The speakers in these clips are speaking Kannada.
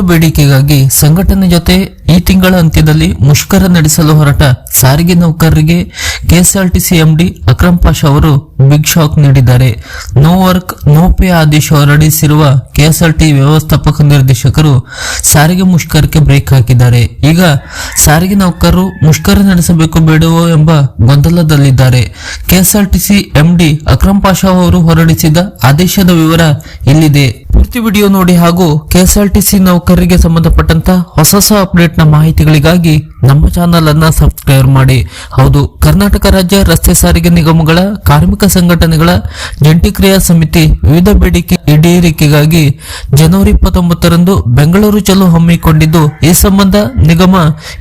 ಬೇಡಿಕೆಗಾಗಿ ಸಂಘಟನೆ ಜೊತೆ ಈ ತಿಂಗಳ ಅಂತ್ಯದಲ್ಲಿ ಮುಷ್ಕರ ನಡೆಸಲು ಹೊರಟ ಸಾರಿಗೆ ನೌಕರರಿಗೆ ಕೆಎಸ್ಆರ್ಟಿಸಿ ಎಂಡಿ ಅಕ್ರಮ್ ಪಾಷಾ ಅವರು ಬಿಗ್ ಶಾಕ್ ನೀಡಿದ್ದಾರೆ. ನೋ ವರ್ಕ್, ನೋ ಪೇ ಆದೇಶ ಹೊರಡಿಸಿರುವ ಕೆಎಸ್ಆರ್ಟಿ ವ್ಯವಸ್ಥಾಪಕ ನಿರ್ದೇಶಕರು ಸಾರಿಗೆ ಮುಷ್ಕರಕ್ಕೆ ಬ್ರೇಕ್ ಹಾಕಿದ್ದಾರೆ. ಈಗ ಸಾರಿಗೆ ನೌಕರರು ಮುಷ್ಕರ ನಡೆಸಬೇಕು ಬೇಡವೋ ಎಂಬ ಗೊಂದಲದಲ್ಲಿದ್ದಾರೆ. ಕೆಎಸ್ಆರ್ಟಿಸಿ ಎಂಡಿ ಅಕ್ರಮ್ ಪಾಷಾ ಅವರು ಹೊರಡಿಸಿದ ಆದೇಶದ ವಿವರ ಇಲ್ಲಿದೆ. ಪೂರ್ತಿ ವಿಡಿಯೋ ನೋಡಿ ಹಾಗೂ ಕೆಎಸ್ಆರ್ಟಿಸಿ ನೌಕರರಿಗೆ ಸಂಬಂಧಪಟ್ಟಂತ ಹೊಸ ಹೊಸ ಅಪ್ಡೇಟ್ ಮಾಹಿತಿಗಳಿಗಾಗಿ ನಮ್ಮ ಚಾನಲ್ ಅನ್ನ ಸಬ್ಸ್ಕ್ರೈಬ್ ಮಾಡಿ. ಹೌದು, ಕರ್ನಾಟಕ ರಾಜ್ಯ ರಸ್ತೆ ಸಾರಿಗೆ ನಿಗಮಗಳ ಕಾರ್ಮಿಕ ಸಂಘಟನೆಗಳ ಜಂಟಿ ಕ್ರಿಯಾ ಸಮಿತಿ ವಿವಿಧ ಬೇಡಿಕೆ ಈಡೇರಿಕೆಗಾಗಿ ಜನವರಿ ಇಪ್ಪತ್ತೊಂಬತ್ತರಂದು ಬೆಂಗಳೂರು ಚಲೋ ಹಮ್ಮಿಕೊಂಡಿದ್ದು, ಈ ಸಂಬಂಧ ನಿಗಮ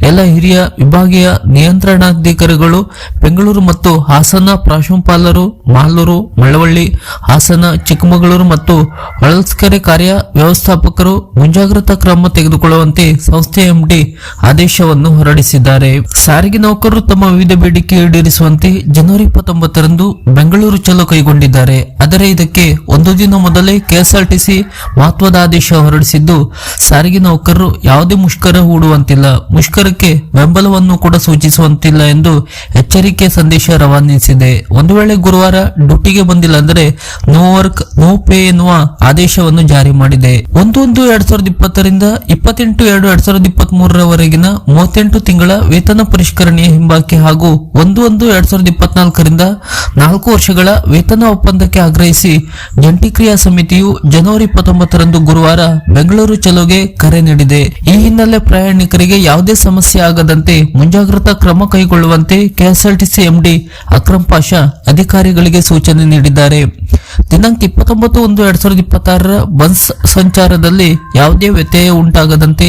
ಎಲ್ಲ ಹಿರಿಯ ವಿಭಾಗೀಯ ನಿಯಂತ್ರಣಾಧಿಕಾರಿಗಳು ಬೆಂಗಳೂರು ಮತ್ತು ಹಾಸನ ಪ್ರಾಶುಪಾಲರು, ಮಾಲೂರು, ಮಳವಳ್ಳಿ, ಹಾಸನ, ಚಿಕ್ಕಮಗಳೂರು ಮತ್ತು ಹೊಳಲ್ಸ್ಕೆರೆ ಕಾರ್ಯ ವ್ಯವಸ್ಥಾಪಕರು ಮುಂಜಾಗ್ರತಾ ಕ್ರಮ ತೆಗೆದುಕೊಳ್ಳುವಂತೆ ಸಂಸ್ಥೆ ಎಂಡಿ ಆದೇಶವನ್ನು ಹೊರಡಿಸಿದ್ದಾರೆ. ಸಾರಿಗೆ ನೌಕರರು ತಮ್ಮ ವಿವಿಧ ಬೇಡಿಕೆ ಈಡೇರಿಸುವಂತೆ ಜನವರಿ ಇಪ್ಪತ್ತೊಂಬತ್ತರಂದು ಬೆಂಗಳೂರು ಚಲೋ ಕೈಗೊಂಡಿದ್ದಾರೆ. ಆದರೆ ಇದಕ್ಕೆ ಒಂದು ದಿನ ಮೊದಲೇ ಕೆಎಸ್ಆರ್ಟಿಸಿ ಮಹತ್ವದ ಆದೇಶ ಹೊರಡಿಸಿದ್ದು, ಸಾರಿಗೆ ನೌಕರರು ಯಾವುದೇ ಮುಷ್ಕರ ಹೂಡುವಂತಿಲ್ಲ. ಮುಷ್ಕರಕ್ಕೆ ಬೆಂಬಲವನ್ನು ಕೂಡ ಸೂಚಿಸುವಂತಿಲ್ಲ ಎಂದು ಎಚ್ಚರಿಕೆ ಸಂದೇಶ ರವಾನಿಸಿದೆ. ಒಂದು ವೇಳೆ ಗುರುವಾರ ಡ್ಯೂಟಿಗೆ ಬಂದಿಲ್ಲ ಅಂದರೆ ನೋ ವರ್ಕ್, ನೋ ಪೇ ಎನ್ನುವ ಆದೇಶವನ್ನು ಜಾರಿ ಮಾಡಿದೆ. ಒಂದು ಒಂದು ಎರಡ್ ಸಾವಿರದ ಇಪ್ಪತ್ತರಿಂದ ಇಪ್ಪತ್ತೆಂಟು ಎರಡು ಎರಡ್ ಸಾವಿರದ ಇಪ್ಪತ್ತ್ ಮೂವತ್ತೆಂಟು ತಿಂಗಳ ವೇತನ ಪರಿಷ್ಕರಣೆಯ ಹಿಂಬಾಕಿ ಹಾಗೂ ಒಂದು ಒಂದು ಎರಡ್ ಸಾವಿರದ ಇಪ್ಪತ್ನಾಲ್ಕರಿಂದ ನಾಲ್ಕು ವರ್ಷಗಳ ವೇತನ ಒಪ್ಪಂದಕ್ಕೆ ಆಗ್ರಹಿಸಿ ಜಂಟಿ ಕ್ರಿಯಾ ಸಮಿತಿಯು ಜನವರಿ ಇಪ್ಪತ್ತೊಂಬತ್ತರಂದು ಗುರುವಾರ ಬೆಂಗಳೂರು ಚಲೋಗೆ ಕರೆ ನೀಡಿದೆ. ಈ ಹಿನ್ನೆಲೆ ಪ್ರಯಾಣಿಕರಿಗೆ ಯಾವುದೇ ಸಮಸ್ಯೆ ಆಗದಂತೆ ಮುಂಜಾಗ್ರತಾ ಕ್ರಮ ಕೈಗೊಳ್ಳುವಂತೆ ಕೆಎಸ್ಆರ್ಟಿಸಿ ಎಂಡಿ ಅಕ್ರಮ್ ಪಾಷಾ ಅಧಿಕಾರಿಗಳಿಗೆ ಸೂಚನೆ ನೀಡಿದ್ದಾರೆ. ದಿನಾಂಕ ಇಪ್ಪತ್ತೊಂಬತ್ತು ಒಂದು ಎರಡ್ ಸಾವಿರದ ಇಪ್ಪತ್ತಾರರ ಬಸ್ ಸಂಚಾರದಲ್ಲಿ ಯಾವುದೇ ವ್ಯತ್ಯಯ ಉಂಟಾಗದಂತೆ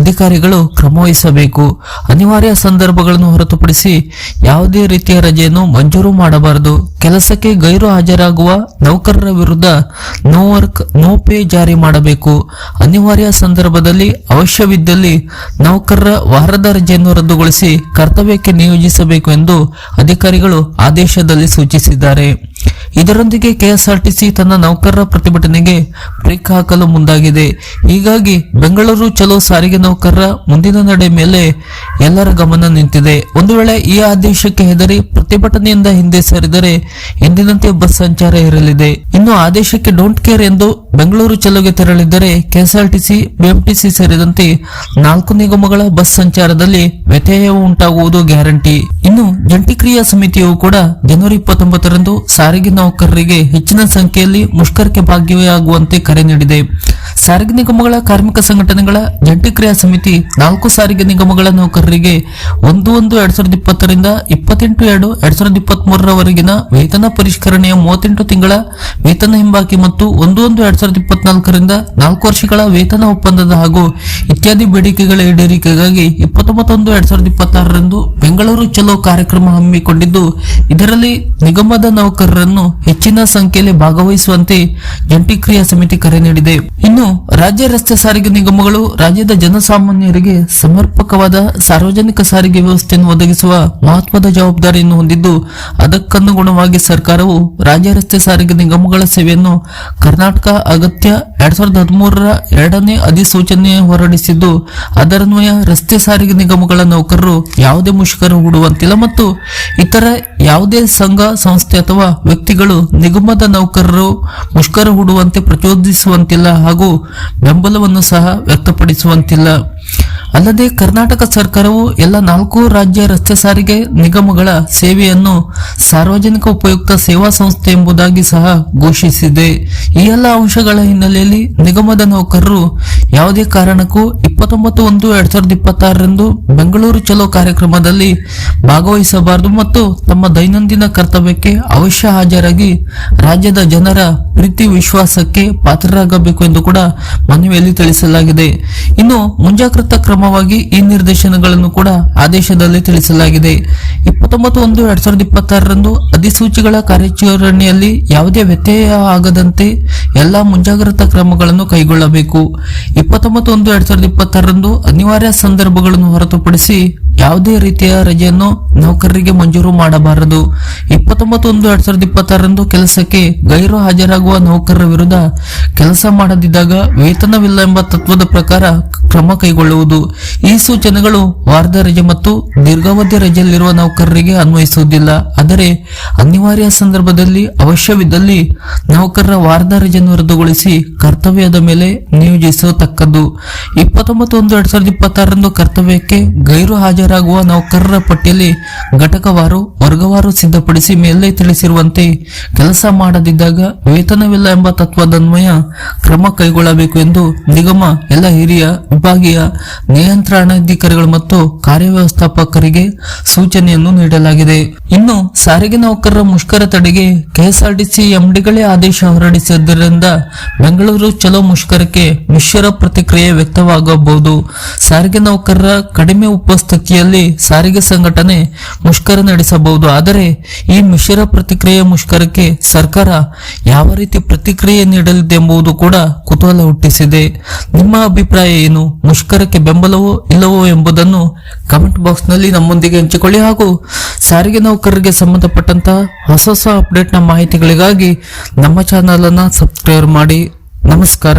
ಅಧಿಕಾರಿಗಳು ಕ್ರಮ ವಹಿಸಬೇಕು. ಅನಿವಾರ್ಯ ಸಂದರ್ಭಗಳನ್ನು ಹೊರತುಪಡಿಸಿ ಯಾವುದೇ ರೀತಿಯ ರಜೆಯನ್ನು ಮಂಜೂರು ಮಾಡಬಾರದು. ಕೆಲಸಕ್ಕೆ ಗೈರು ಹಾಜರಾಗುವ ನೌಕರರ ವಿರುದ್ಧ ನೋ ವರ್ಕ್, ನೋ ಪೇ ಜಾರಿ ಮಾಡಬೇಕು. ಅನಿವಾರ್ಯ ಸಂದರ್ಭದಲ್ಲಿ ಅವಶ್ಯವಿದ್ದಲ್ಲಿ ನೌಕರರ ವಾರದ ರಜೆಯನ್ನು ರದ್ದುಗೊಳಿಸಿ ಕರ್ತವ್ಯಕ್ಕೆ ನಿಯೋಜಿಸಬೇಕು ಎಂದು ಅಧಿಕಾರಿಗಳು ಆದೇಶದಲ್ಲಿ ಸೂಚಿಸಿದ್ದಾರೆ. ಇದರೊಂದಿಗೆ ಕೆಎಸ್ಆರ್ಟಿಸಿ ತನ್ನ ನೌಕರರ ಪ್ರತಿಭಟನೆಗೆ ಬ್ರೇಕ್ ಹಾಕಲು ಮುಂದಾಗಿದೆ. ಹೀಗಾಗಿ ಬೆಂಗಳೂರು ಚಲೋ ಸಾರಿಗೆ ನೌಕರರ ಮುಂದಿನ ನಡೆ ಮೇಲೆ ಎಲ್ಲರ ಗಮನ ನಿಂತಿದೆ. ಒಂದು ವೇಳೆ ಈ ಆದೇಶಕ್ಕೆ ಹೆದರಿ ಪ್ರತಿಭಟನೆಯಿಂದ ಹಿಂದೆ ಸರಿದರೆ ಎಂದಿನಂತೆ ಬಸ್ ಸಂಚಾರ ಇರಲಿದೆ. ಇನ್ನು ಆದೇಶಕ್ಕೆ ಡೋಂಟ್ ಕೇರ್ ಎಂದು ಬೆಂಗಳೂರು ಚಲೋಗೆ ತೆರಳಿದ್ದರೆ ಕೆಎಸ್ಆರ್ಟಿಸಿ, ಬಿಎಂಟಿಸಿ ಸೇರಿದಂತೆ ನಾಲ್ಕು ನಿಗಮಗಳ ಬಸ್ ಸಂಚಾರದಲ್ಲಿ ವ್ಯತ್ಯಯ ಉಂಟಾಗುವುದು ಗ್ಯಾರಂಟಿ. ಇನ್ನು ಜಂಟಿ ಕ್ರಿಯಾ ಸಮಿತಿಯು ಕೂಡ ಜನವರಿ ಇಪ್ಪತ್ತೊಂಬತ್ತರಂದು ಸಾರಿಗೆ ನೌಕರರಿಗೆ ಹೆಚ್ಚಿನ ಸಂಖ್ಯೆಯಲ್ಲಿ ಮುಷ್ಕರಕ್ಕೆ ಭಾಗಿಯಾಗುವಂತೆ ಕರೆ ನೀಡಿದೆ. ಸಾರಿಗೆ ನಿಗಮಗಳ ಕಾರ್ಮಿಕ ಸಂಘಟನೆಗಳ ಜಂಟಿ ಕ್ರಿಯಾ ಸಮಿತಿ ನಾಲ್ಕು ಸಾರಿಗೆ ನಿಗಮಗಳ ನೌಕರರಿಗೆ ಒಂದು ಒಂದು ಎರಡ್ ಸಾವಿರದ ಇಪ್ಪತ್ತರಿಂದ ಇಪ್ಪತ್ತೆಂಟು ಎರಡು ಎರಡ್ ಸಾವಿರದ ಇಪ್ಪತ್ತ್ ಮೂರರವರೆಗಿನ ವೇತನ ಪರಿಷ್ಕರಣೆಯ ಮೂವತ್ತೆಂಟು ತಿಂಗಳ ವೇತನ ಹಿಂಬಾಕಿ ಮತ್ತು ಒಂದು ಒಂದು ಎರಡ್ ಸಾವಿರದ ಇಪ್ಪತ್ನಾಲ್ಕರಿಂದ ನಾಲ್ಕು ವರ್ಷಗಳ ವೇತನ ಒಪ್ಪಂದದ ಹಾಗೂ ಇತ್ಯಾದಿ ಬೇಡಿಕೆಗಳ ಈಡೇರಿಕೆಗಾಗಿ ಇಪ್ಪತ್ತೊಂಬತ್ತೊಂದು ಎರಡ್ ಸಾವಿರದ ಇಪ್ಪತ್ತಾರರಂದು ಬೆಂಗಳೂರು ಚಲೋ ಕಾರ್ಯಕ್ರಮ ಹಮ್ಮಿಕೊಂಡಿದ್ದು, ಇದರಲ್ಲಿ ನಿಗಮದ ನೌಕರರನ್ನು ಹೆಚ್ಚಿನ ಸಂಖ್ಯೆಯಲ್ಲಿ ಭಾಗವಹಿಸುವಂತೆ ಜಂಟಿ ಕ್ರಿಯಾ ಸಮಿತಿ ಕರೆ ನೀಡಿದೆ. ಇನ್ನು ರಾಜ್ಯ ರಸ್ತೆ ಸಾರಿಗೆ ನಿಗಮಗಳು ರಾಜ್ಯದ ಜನಸಾಮಾನ್ಯರಿಗೆ ಸಮರ್ಪಕವಾದ ಸಾರ್ವಜನಿಕ ಸಾರಿಗೆ ವ್ಯವಸ್ಥೆಯನ್ನು ಒದಗಿಸುವ ಮಹತ್ವದ ಜವಾಬ್ದಾರಿಯನ್ನು ಹೊಂದಿದ್ದು, ಅದಕ್ಕನುಗುಣವಾಗಿ ಸರ್ಕಾರವು ರಾಜ್ಯ ರಸ್ತೆ ಸಾರಿಗೆ ನಿಗಮಗಳ ಸೇವೆಯನ್ನು ಕರ್ನಾಟಕ ಅಗತ್ಯ ಎರಡ್ ಸಾವಿರದ ಹದಿಮೂರರ ಎರಡನೇ ಅಧಿಸೂಚನೆ ಹೊರಡಿಸಿದ್ದು ಅದರನ್ವಯ ರಸ್ತೆ ಸಾರಿಗೆ ನಿಗಮಗಳ ನೌಕರರು ಯಾವುದೇ ಮುಷ್ಕರ ಹೂಡುವಂತಿಲ್ಲ ಮತ್ತು ಇತರ ಯಾವುದೇ ಸಂಘ, ಸಂಸ್ಥೆ ಅಥವಾ ವ್ಯಕ್ತಿಗಳು ನಿಗಮದ ನೌಕರರು ಮುಷ್ಕರ ಹೂಡುವಂತೆ ಪ್ರಚೋದಿಸುವಂತಿಲ್ಲ ಹಾಗೂ ಬೆಂಬಲವನ್ನು ಸಹ ವ್ಯಕ್ತಪಡಿಸುವಂತಿಲ್ಲ. ಅಲ್ಲದೆ ಕರ್ನಾಟಕ ಸರ್ಕಾರವು ಎಲ್ಲ ನಾಲ್ಕು ರಾಜ್ಯ ರಸ್ತೆ ಸಾರಿಗೆ ನಿಗಮಗಳ ಸೇವೆಯನ್ನು ಸಾರ್ವಜನಿಕ ಉಪಯುಕ್ತ ಸೇವಾ ಸಂಸ್ಥೆ ಎಂಬುದಾಗಿ ಸಹ ಘೋಷಿಸಿದೆ. ಈ ಎಲ್ಲ ಅಂಶಗಳ ಹಿನ್ನೆಲೆಯಲ್ಲಿ ನಿಗಮದ ನೌಕರರು ಯಾವುದೇ ಕಾರಣಕ್ಕೂ ಇಪ್ಪತ್ತೊಂಬತ್ತು ಒಂದು ಎರಡ್ ಸಾವಿರದ ಇಪ್ಪತ್ತಾರರಂದು ಬೆಂಗಳೂರು ಚಲೋ ಕಾರ್ಯಕ್ರಮದಲ್ಲಿ ಭಾಗವಹಿಸಬಾರದು ಮತ್ತು ತಮ್ಮ ದೈನಂದಿನ ಕರ್ತವ್ಯಕ್ಕೆ ಅವಶ್ಯ ಹಾಜರಾಗಿ ರಾಜ್ಯದ ಜನರ ಪ್ರೀತಿ ವಿಶ್ವಾಸಕ್ಕೆ ಪಾತ್ರರಾಗಬೇಕು ಎಂದು ಕೂಡ ಮನವಿಯಲ್ಲಿ ತಿಳಿಸಲಾಗಿದೆ. ಇನ್ನು ಮುಂಜಾಗ್ರತಾ ಕ್ರಮವಾಗಿ ಈ ನಿರ್ದೇಶನಗಳನ್ನು ಕೂಡ ಆದೇಶದಲ್ಲಿ ತಿಳಿಸಲಾಗಿದೆ. ಇಪ್ಪತ್ತೊಂಬತ್ತು ಒಂದು ಎರಡ್ ಸಾವಿರದ ಇಪ್ಪತ್ತಾರರಂದು ಅಧಿಸೂಚಿಗಳ ಕಾರ್ಯಾಚರಣೆಯಲ್ಲಿ ಯಾವುದೇ ವ್ಯತ್ಯಯ ಆಗದಂತೆ ಎಲ್ಲಾ ಮುಂಜಾಗ್ರತಾ ಕ್ರಮಗಳನ್ನು ಕೈಗೊಳ್ಳಬೇಕು. ಇಪ್ಪತ್ತೊಂಬತ್ತು ಒಂದು ಎರಡ್ ಸಾವಿರದ ಇಪ್ಪತ್ತಾರರಂದು ಅನಿವಾರ್ಯ ಸಂದರ್ಭಗಳನ್ನು ಹೊರತುಪಡಿಸಿ ಯಾವುದೇ ರೀತಿಯ ರಜೆಯನ್ನು ನೌಕರರಿಗೆ ಮಂಜೂರು ಮಾಡಬಾರದು. ಇಪ್ಪತ್ತೊಂಬತ್ತು ಒಂದು ಎರಡ್ ಸಾವಿರದ ಇಪ್ಪತ್ತಾರರಂದು ಕೆಲಸಕ್ಕೆ ಗೈರು ಹಾಜರಾಗುವ ನೌಕರರ ವಿರುದ್ಧ ಕೆಲಸ ಮಾಡದಿದ್ದಾಗ ವೇತನವಿಲ್ಲ ಎಂಬ ತತ್ವದ ಪ್ರಕಾರ ಕ್ರಮ ಕೈಗೊಳ್ಳುವುದು. ಈ ಸೂಚನೆಗಳು ವಾರದ ರಜೆ ಮತ್ತು ದೀರ್ಘಾವಧಿ ರಜೆಯಲ್ಲಿರುವ ನೌಕರರಿಗೆ ಅನ್ವಯಿಸುವುದಿಲ್ಲ. ಆದರೆ ಅನಿವಾರ್ಯ ಸಂದರ್ಭದಲ್ಲಿ ಅವಶ್ಯವಿದ್ದಲ್ಲಿ ನೌಕರರ ವಾರದ ರಜೆಯನ್ನು ರದ್ದುಗೊಳಿಸಿ ಕರ್ತವ್ಯದ ಮೇಲೆ ನಿಯೋಜಿಸತಕ್ಕದ್ದು. ಇಪ್ಪತ್ತೊಂಬತ್ತು ಒಂದು ಎರಡ್ ಸಾವಿರದ ಇಪ್ಪತ್ತಾರರಂದು ಕರ್ತವ್ಯಕ್ಕೆ ಗೈರು ಹಾಜರಾಗುವ ನೌಕರರ ಪಟ್ಟಿಯಲ್ಲಿ ಘಟಕವಾರು, ವರ್ಗವಾರು ಸಿದ್ಧಪಡಿಸಿ ಮೇಲೆ ತಿಳಿಸಿರುವಂತೆ ಕೆಲಸ ಮಾಡದಿದ್ದಾಗ ವೇತನವಿಲ್ಲ ಎಂಬ ತತ್ವದನ್ವಯ ಕ್ರಮ ಕೈಗೊಳ್ಳಬೇಕು ಎಂದು ನಿಗಮ ಎಲ್ಲ ಹಿರಿಯ ವಿಭಾಗೀಯ ನಿಯಂತ್ರಣಾಧಿಕಾರಿಗಳು ಮತ್ತು ಕಾರ್ಯವ್ಯವಸ್ಥಾಪಕರಿಗೆ ಸೂಚನೆಯನ್ನು ನೀಡಲಾಗಿದೆ. ಇನ್ನು ಸಾರಿಗೆ ನೌಕರರ ಮುಷ್ಕರ ತಡೆಗೆ ಕೆಎಸ್ಆರ್ಟಿಸಿ ಎಂಡಿಗಳೇ ಆದೇಶ ಹೊರಡಿಸಿದ್ದರಿಂದ ಬೆಂಗಳೂರು ಚಲೋ ಮುಷ್ಕರಕ್ಕೆ ಮಿಶ್ರ ಪ್ರತಿಕ್ರಿಯೆ ವ್ಯಕ್ತವಾಗಬಹುದು. ಸಾರಿಗೆ ನೌಕರರ ಕಡಿಮೆ ಉಪಸ್ಥಿತಿಯಲ್ಲಿ ಸಾರಿಗೆ ಸಂಘಟನೆ ಮುಷ್ಕರ ನಡೆಸಬಹುದು. ಆದರೆ ಈ ಮಿಶ್ರ ಪ್ರತಿಕ್ರಿಯೆ ಮುಷ್ಕರಕ್ಕೆ ಸರ್ಕಾರ ಯಾವ ರೀತಿ ಪ್ರತಿಕ್ರಿಯೆ ನೀಡಲಿದೆ ಎಂಬುದು ಕೂಡ ಕುತೂಹಲ ಹುಟ್ಟಿಸಿದೆ. ನಿಮ್ಮ ಅಭಿಪ್ರಾಯ ಏನು? ಮುಷ್ಕರಕ್ಕೆ ಬೆಂಬಲವೋ ಇಲ್ಲವೋ ಎಂಬುದನ್ನು ಕಮೆಂಟ್ ಬಾಕ್ಸ್ನಲ್ಲಿ ನಮ್ಮೊಂದಿಗೆ ಹಂಚಿಕೊಳ್ಳಿ. ಹಾಗೂ ಸಾರಿಗೆ ನೌಕರರಿಗೆ ಸಂಬಂಧಪಟ್ಟಂತಹ ಹೊಸ ಹೊಸ ನ ಮಾಹಿತಿಗಳಿಗಾಗಿ ನಮ್ಮ ಚಾನಲ್ ಅನ್ನ ಸಬ್ಸ್ಕ್ರೈಬ್ ಮಾಡಿ ನಮಸ್ಕಾರ